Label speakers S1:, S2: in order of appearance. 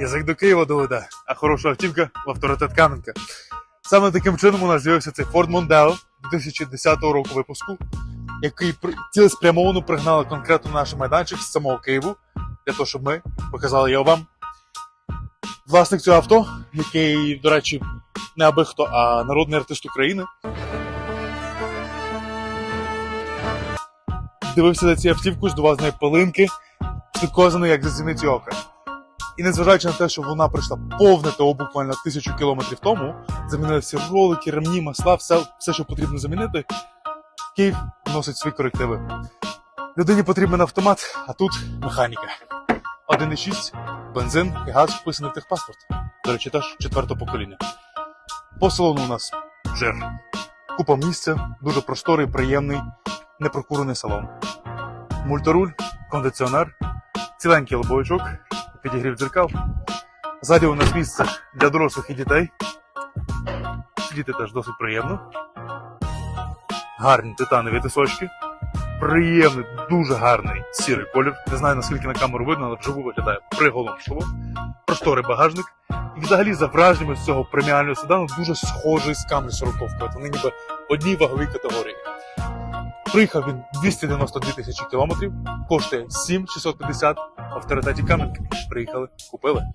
S1: Язик до Києва доведе, а хороша автівка в авторитет Кам'янка. Саме таким чином у нас з'явився цей Ford Mondeo 2010 року випуску, який цілеспрямовано пригнали конкретно наш майданчик з самого Києву, для того, щоб ми показали його вам. Власник цього авто, який, до речі, не аби хто, а народний артист України. Дивився за цю автівку, здував з неї пилинки, слідкував за нею як за зіниці ока. І незважаючи на те, що вона пройшла повне ТО буквально тисячу кілометрів тому, замінили всі ролики, ремні, масла, все, все, що потрібно замінити, Київ вносить свої корективи. Людині потрібен автомат, а тут механіка. 1,6, бензин і газ вписаний в техпаспорт. До речі, теж четвертого покоління. По салону у нас жир. Купа місця, дуже просторий, приємний, непрокурений салон. Мульторуль, кондиціонер, ціленький лобовичок, підігрів дзеркал. Ззаді у нас місце для дорослих і дітей. Сидіти теж досить приємно. Гарні титанові тисочки. Приємний, дуже гарний сірий колір. Не знаю наскільки на камеру видно, але вживу виглядає приголомшливо. Просторий багажник. І взагалі за враженнями з цього преміального седану дуже схожий з Camry 40 Вони ніби одній ваговій категорії. Приїхав він 292 тисячі кілометрів, коштує 7650 в авторитеті Кам'янки. Приїхали, купили.